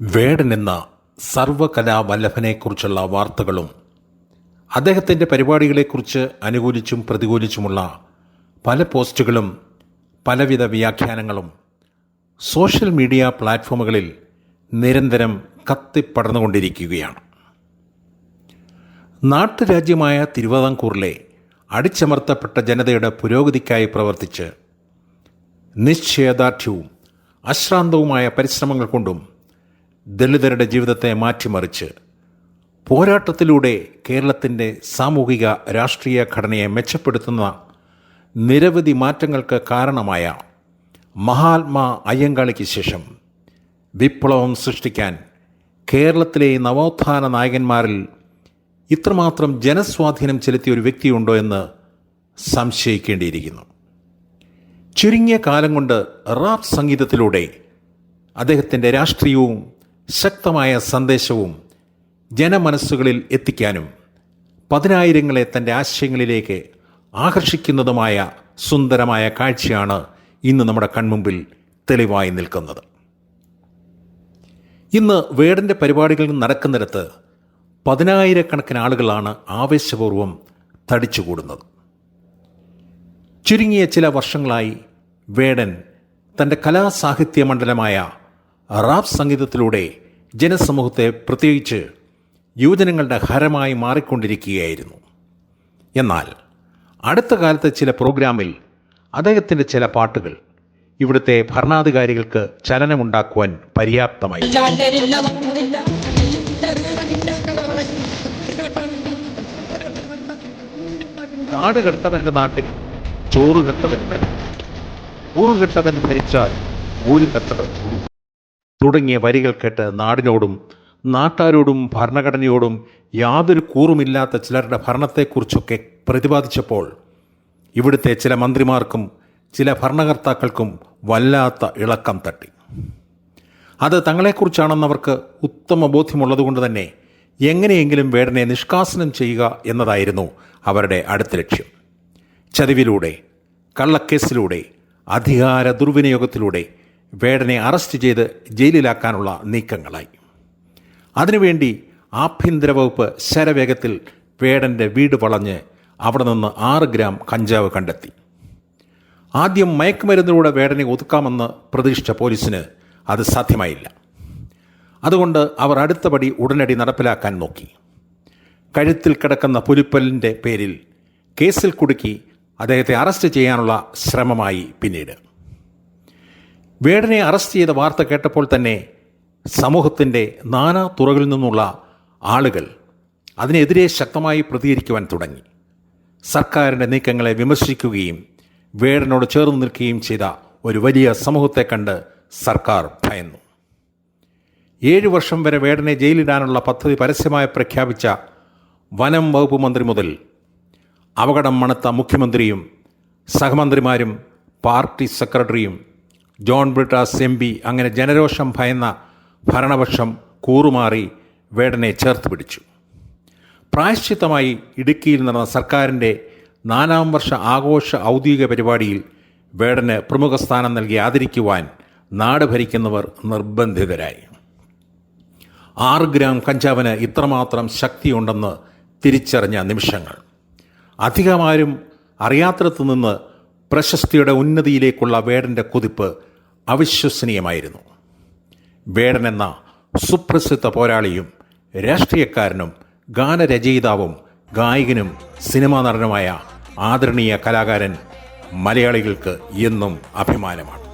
വേടൻ എന്ന സർവകലാവല്ലഭനെക്കുറിച്ചുള്ള വാർത്തകളും അദ്ദേഹത്തിന്റെ പരിപാടികളെക്കുറിച്ച് അനുകൂലിച്ചും പ്രതികൂലിച്ചുമുള്ള പല പോസ്റ്റുകളും പലവിധ വ്യാഖ്യാനങ്ങളും സോഷ്യൽ മീഡിയ പ്ലാറ്റ്ഫോമുകളിൽ നിരന്തരം കത്തിപ്പടർന്നുകൊണ്ടിരിക്കുകയാണ്. നാട്ടുരാജ്യമായ തിരുവിതാംകൂറിലെ അടിച്ചമർത്തപ്പെട്ട ജനതയുടെ പുരോഗതിക്കായി പ്രവർത്തിച്ച് നിശ്ചയദാർഢ്യവും അശ്രാന്തവുമായ പരിശ്രമങ്ങൾ കൊണ്ടും ദളിതരുടെ ജീവിതത്തെ മാറ്റിമറിച്ച് പോരാട്ടത്തിലൂടെ കേരളത്തിന്റെ സാമൂഹിക രാഷ്ട്രീയ ഘടനയെ മെച്ചപ്പെടുത്തുന്ന നിരവധി മാറ്റങ്ങൾക്ക് കാരണമായ മഹാത്മാ അയ്യങ്കാളിക്ക് ശേഷം വിപ്ലവം സൃഷ്ടിക്കാൻ കേരളത്തിലെ നവോത്ഥാന നായകന്മാരിൽ ഇത്രമാത്രം ജനസ്വാധീനം ചെലുത്തിയ ഒരു വ്യക്തിയുണ്ടോ എന്ന് സംശയിക്കേണ്ടിയിരിക്കുന്നു. ചുരുങ്ങിയ കാലം കൊണ്ട് റാപ്പ് സംഗീതത്തിലൂടെ അദ്ദേഹത്തിന്റെ രാഷ്ട്രീയവും ശക്തമായ സന്ദേശവും ജനമനസ്സുകളിൽ എത്തിക്കാനും പതിനായിരങ്ങളെ തന്റെ ആശയങ്ങളിലേക്ക് ആകർഷിക്കുന്നതുമായ സുന്ദരമായ കാഴ്ചയാണ് ഇന്ന് നമ്മുടെ കൺമുമ്പിൽ തെളിവായി നിൽക്കുന്നത്. ഇന്ന് വേടന്റെ പരിപാടികൾ നടക്കുന്നിടത്ത് പതിനായിരക്കണക്കിന് ആളുകളാണ് ആവേശപൂർവം തടിച്ചുകൂടുന്നത്. ചുരുങ്ങിയ ചില വർഷങ്ങളായി വേടൻ തന്റെ കലാസാഹിത്യ മണ്ഡലമായ റാപ്പ് സംഗീതത്തിലൂടെ ജനസമൂഹത്തെ പ്രത്യേകിച്ച് യുവജനങ്ങളുടെ ഹരമായി മാറിക്കൊണ്ടിരിക്കുകയായിരുന്നു എന്നാൽ അടുത്ത കാലത്തെ ചില പ്രോഗ്രാമിൽ അദ്ദേഹത്തിന്റെ ചില പാട്ടുകൾ ഇവിടുത്തെ ഭരണാധികാരികൾക്ക് ചലനമുണ്ടാക്കുവാൻ പര്യാപ്തമായി നാട് കെട്ടവന്റെ നാട്ടിൽ ചോറ് കെട്ടവൻ ഊറ് കെട്ടവൻ ഭരിച്ചാൽ ഊര് കെട്ടവൻ. തുടങ്ങിയ വരികൾ കേട്ട് നാടിനോടും നാട്ടാരോടും ഭരണഘടനയോടും യാതൊരു കൂറുമില്ലാത്ത ചിലരുടെ ഭരണത്തെക്കുറിച്ചൊക്കെ പ്രതിപാദിച്ചപ്പോൾ ഇവിടുത്തെ ചില മന്ത്രിമാർക്കും ചില ഭരണകർത്താക്കൾക്കും വല്ലാത്ത ഇളക്കം തട്ടി. അത് തങ്ങളെക്കുറിച്ചാണെന്നവർക്ക് ഉത്തമ ബോധ്യമുള്ളതുകൊണ്ട് തന്നെ എങ്ങനെയെങ്കിലും വേടനെ നിഷ്കാസനം ചെയ്യുക എന്നതായിരുന്നു അവരുടെ അടുത്ത ലക്ഷ്യം. ചതിവിലൂടെ കള്ളക്കേസിലൂടെ അധികാര ദുർവിനിയോഗത്തിലൂടെ വേടനെ അറസ്റ്റ് ചെയ്ത് ജയിലിലാക്കാനുള്ള നീക്കങ്ങളായി. അതിനുവേണ്ടി ആഭ്യന്തര വകുപ്പ് ശരവേഗത്തിൽ വേടന്റെ വീട് വളഞ്ഞ് അവിടെ നിന്ന് ആറ് ഗ്രാം കഞ്ചാവ് കണ്ടെത്തി. ആദ്യം മയക്കുമരുന്നിലൂടെ വേടനെ ഒതുക്കാമെന്ന് പ്രതീക്ഷിച്ച പോലീസിന് അത് സാധ്യമായില്ല. അതുകൊണ്ട് അവർ അടുത്ത പടി ഉടനടി നടപ്പിലാക്കാൻ നോക്കി. കഴുത്തിൽ കിടക്കുന്ന പുലിപ്പലിന്റെ പേരിൽ കേസിൽ കുടുക്കി അദ്ദേഹത്തെ അറസ്റ്റ് ചെയ്യാനുള്ള ശ്രമമായി പിന്നീട്. വേടനെ അറസ്റ്റ് ചെയ്ത വാർത്ത കേട്ടപ്പോൾ തന്നെ സമൂഹത്തിന്റെ നാനാ തുറകളിൽ നിന്നുള്ള ആളുകൾ അതിനെതിരെ ശക്തമായി പ്രതികരിക്കുവാൻ തുടങ്ങി. സർക്കാരിന്റെ നീക്കങ്ങളെ വിമർശിക്കുകയും വേടനോട് ചേർന്ന് നിൽക്കുകയും ചെയ്ത ഒരു വലിയ സമൂഹത്തെ കണ്ട് സർക്കാർ ഭയന്നു. ഏഴു വർഷം വരെ വേടനെ ജയിലിടാനുള്ള പദ്ധതി പരസ്യമായി പ്രഖ്യാപിച്ച വനം വകുപ്പ് മന്ത്രി മുതൽ അപകടം മണത്ത മുഖ്യമന്ത്രിയും സഹമന്ത്രിമാരും പാർട്ടി സെക്രട്ടറിയും ജോൺ ബ്രിട്ടാസ് എം പി അങ്ങനെ ജനരോഷം ഭയന്ന ഭരണപക്ഷം കൂറുമാറി വേടനെ ചേർത്ത് പിടിച്ചു. പ്രായശ്ചിത്തമായി ഇടുക്കിയിൽ നടന്ന സർക്കാരിന്റെ നാലാം വർഷ ആഘോഷ ഔദ്യോഗിക പരിപാടിയിൽ വേടന് പ്രമുഖ സ്ഥാനം നൽകി ആദരിക്കുവാൻ നാട് ഭരിക്കുന്നവർ നിർബന്ധിതരായി. ആറ് ഗ്രാം കഞ്ചാവിന് ഇത്രമാത്രം ശക്തിയുണ്ടെന്ന് തിരിച്ചറിഞ്ഞ നിമിഷങ്ങൾ. അധികമാരും അറിയാത്തിടത്തു നിന്ന് പ്രശസ്തിയുടെ ഉന്നതിയിലേക്കുള്ള വേടന്റെ കുതിപ്പ് അവിശ്വസനീയമായിരുന്നു. വേടൻ എന്ന സുപ്രസിദ്ധ പോരാളിയും രാഷ്ട്രീയക്കാരനും ഗാനരചയിതാവും ഗായകനും സിനിമാ നടനുമായ ആദരണീയ കലാകാരൻ മലയാളികൾക്ക് എന്നും അഭിമാനമാണ്.